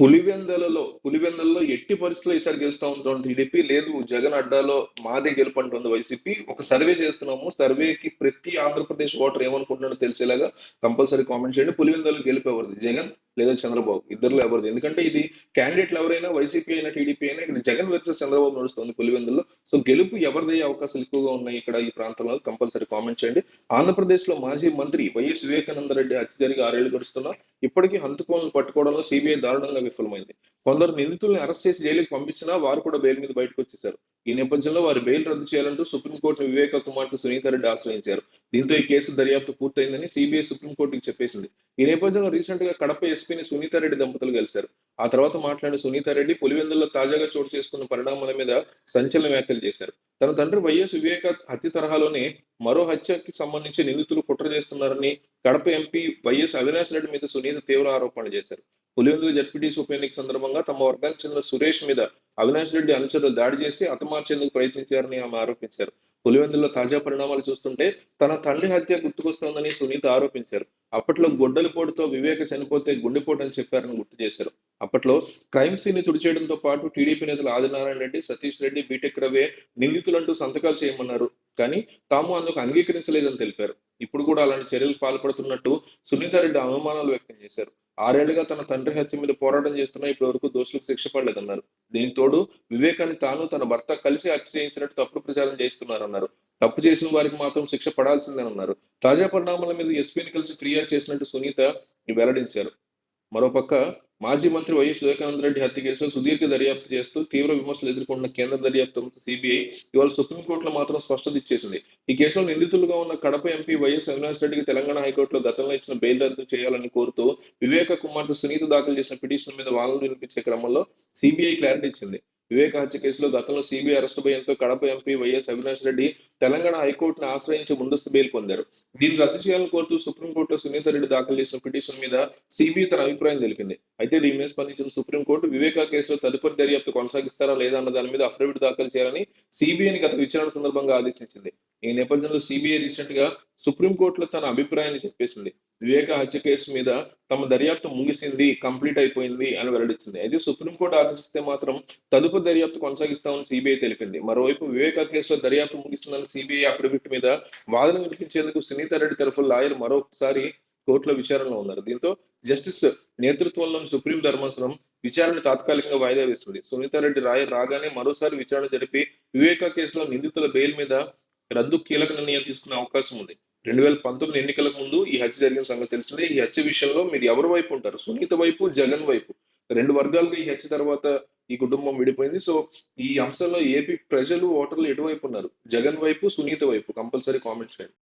పులివెందలలో పులివెందలలో ఎట్టి పరిస్థితుల్లో ఈసారి గెలుస్తా ఉంటాం టీడీపీ. లేదు జగన్ అడ్డాలో మాదే గెలుపు అంటుంది వైసీపీ. ఒక సర్వే చేస్తున్నాము. సర్వేకి ప్రతి ఆంధ్రప్రదేశ్ ఓటర్ ఏమనుకుంటున్నాడో తెలిసేలాగా కంపల్సరీ కామెంట్ చేయండి. పులివెందలు గెలిపేవారు జగన్? లేదా చంద్రబాబు. ఇద్దరులో ఎవరిది? ఎందుకంటే ఇది క్యాండిడేట్లు ఎవరైనా వైసీపీ అయినా టీడీపీ అయినా ఇక్కడ జగన్ వర్సెస్ చంద్రబాబు నడుస్తుంది పులివెందుల్లో. సో గెలుపు ఎవరిదయ్యే అవకాశాలు ఎక్కువగా ఉన్నాయి ఇక్కడ ఈ ప్రాంతంలో? కంపల్సరీ కామెంట్ చేయండి. ఆంధ్రప్రదేశ్లో మాజీ మంత్రి వైఎస్ వివేకానంద రెడ్డి హత్య జరిగి ఆరేళ్ళు గడుస్తున్నా ఇప్పటికీ హంతకోలను పట్టుకోవడంలో సిబిఐ దారుణంగా విఫలమైంది. కొందరు నిందితుల్ని అరెస్ట్ చేసి జైలుకి పంపించినా వారు కూడా బెయిల్ మీద బయటకు వచ్చేసారు ఈ నేపథ్యంలో వారి బెయిల్ రద్దు చేయాలంటూ సుప్రీంకోర్టు వివేక కుమార్తె సునీతారెడ్డి ఆశ్రయించారు. దీంతో ఈ కేసు దర్యాప్తు పూర్తయిందని సిబిఐ సుప్రీంకోర్టుకి చెప్పేసింది. ఈ నేపథ్యంలో రీసెంట్గా కడప ఎస్పీని సునీతారెడ్డి దంపతులు కలిశారు ఆ తర్వాత మాట్లాడిన సునీతారెడ్డి పులివెందుల్లో తాజాగా చోటు చేసుకున్న పరిణామాల మీద సంచలన వ్యాఖ్యలు చేశారు. తన తండ్రి వైఎస్ వివేక హత్య తరహాలోనే మరో హత్యకి సంబంధించి నిందితులు కుట్ర చేస్తున్నారని కడప ఎంపీ వైఎస్ అవినాష్ రెడ్డి మీద సునీత తీవ్ర ఆరోపణలు చేశారు. పులివెందుల జడ్పీటీసీ ఉప ఎన్నిక సందర్భంగా తమ వర్గానికి చెందిన సురేష్ మీద అవినాష్ రెడ్డి అనుచరులు దాడి చేసి హతమార్చేందుకు ప్రయత్నించారని ఆమె ఆరోపించారు. పులివెందుల్లో తాజా పరిణామాలు చూస్తుంటే తన తండ్రి హత్య గుర్తుకొస్తోందని సునీత ఆరోపించారు. అప్పట్లో గొడ్డలిపోటుతో వివేక చనిపోతే గుండెపోటు అని చెప్పారని గుర్తు చేశారు. అప్పట్లో క్రైమ్ సీన్ని తుడిచేయడంతో పాటు టీడీపీ నేతలు ఆదినారాయణ రెడ్డి సతీష్ రెడ్డి బీటెక్ రవే నిందితులంటూ సంతకాలు చేయమన్నారు. కానీ తాము అందుకు అంగీకరించలేదని తెలిపారు. ఇప్పుడు కూడా అలాంటి చర్యలు పాల్పడుతున్నట్టు సునీతారెడ్డి అనుమానాలు వ్యక్తం చేశారు. ఆరేళ్ళుగా తన తండ్రి హత్య మీద పోరాటం చేస్తున్నా ఇప్పటి వరకు దోషులకు శిక్ష పడలేదన్నారు. దీనికి తోడు వివేకాన్ని తాను తన భర్త కలిసి హత్య చేయించినట్టు తప్పుడు ప్రచారం చేస్తున్నారన్నారు. తప్పు చేసిన వారికి మాత్రం శిక్ష పడాల్సిందేనన్నారు. తాజా పరిణామాల మీద ఎస్పీని కలిసి ఫిర్యాదు చేసినట్టు సునీత వెల్లడించారు. మరోపక్క మాజీ మంత్రి వైఎస్ వివేకానంద రెడ్డి హత్య కేసులో సుదీర్ఘ దర్యాప్తు చేస్తూ తీవ్ర విమర్శలు ఎదుర్కొన్న కేంద్ర దర్యాప్తు సంస్థ సిబిఐ ఇవాళ సుప్రీంకోర్టులో మాత్రం స్పష్టత ఇచ్చేసింది. ఈ కేసులో నిందితులుగా ఉన్న కడప ఎంపీ వైఎస్ అవినాష్ రెడ్డికి తెలంగాణ హైకోర్టులో గతంలో ఇచ్చిన బెయిల్ రద్దు చేయాలని కోరుతూ వివేక కుమార్తె సునీత దాఖలు చేసిన పిటిషన్ మీద వాదనలు వినిపించే క్రమంలో సిబిఐ క్లారిటీ ఇచ్చింది. వివేక హత్య కేసులో గతంలో సిబిఐ అరెస్టు భయంతో కడప ఎంపీ వైఎస్ అవినాష్ రెడ్డి తెలంగాణ హైకోర్టును ఆశ్రయించి ముందస్తు బెయిల్ పొందారు. దీన్ని రద్దు చేయాలని కోరుతూ సుప్రీంకోర్టులో సునీత రెడ్డి దాఖలు చేసిన పిటిషన్ మీద సిబిఐ తన అభిప్రాయం తెలిపింది. అయితే దీని మీద స్పందించిన సుప్రీంకోర్టు వివేక కేసులో తదుపరి దర్యాప్తు కొనసాగిస్తారా లేదా అన్న దాని మీద అఫిడవిట్ దాఖలు చేయాలని సిబిఐని గత విచారణ సందర్భంగా ఆదేశించింది. ఈ నేపథ్యంలో సిబిఐ రీసెంట్గా సుప్రీంకోర్టులో తన అభిప్రాయాన్ని చెప్పేసింది. వివేక హత్య కేసు మీద తమ దర్యాప్తు ముగిసింది కంప్లీట్ అయిపోయింది అని వెల్లడించింది అయితే సుప్రీంకోర్టు ఆదేశిస్తే మాత్రం తదుపరి దర్యాప్తు కొనసాగిస్తామని సిబిఐ తెలిపింది. మరోవైపు వివేక కేసులో దర్యాప్తు ముగిస్తుందని సిబిఐ అఫిడవిట్ మీద వాదన వినిపించేందుకు సునీత రెడ్డి తరఫు లాయర్ మరోసారి కోర్టులో విచారణలో ఉన్నారు. దీంతో జస్టిస్ నేతృత్వంలోని సుప్రీం ధర్మాసనం విచారణ తాత్కాలికంగా వాయిదా వేసింది. సునీతారెడ్డి రాయ రాగానే మరోసారి విచారణ జరిపి వివేక కేసులో నిందితుల బెయిల్ మీద రద్దు కీలక నిర్ణయం తీసుకునే అవకాశం ఉంది. రెండు వేల పంతొమ్మిది ఎన్నికలకు ముందు ఈ హత్య జరిగిన సంగతి తెలిసిందే. ఈ హత్య విషయంలో మీరు ఎవరి వైపు ఉంటారు? సునీత వైపు జగన్ వైపు? రెండు వర్గాలుగా ఈ హత్య తర్వాత ఈ కుటుంబం విడిపోయింది. సో ఈ అంశంలో ఏపీ ప్రజలు ఓటర్లు ఎటువైపు ఉన్నారు? జగన్ వైపు సునీత వైపు? కంపల్సరీ కామెంట్స్ చేయండి.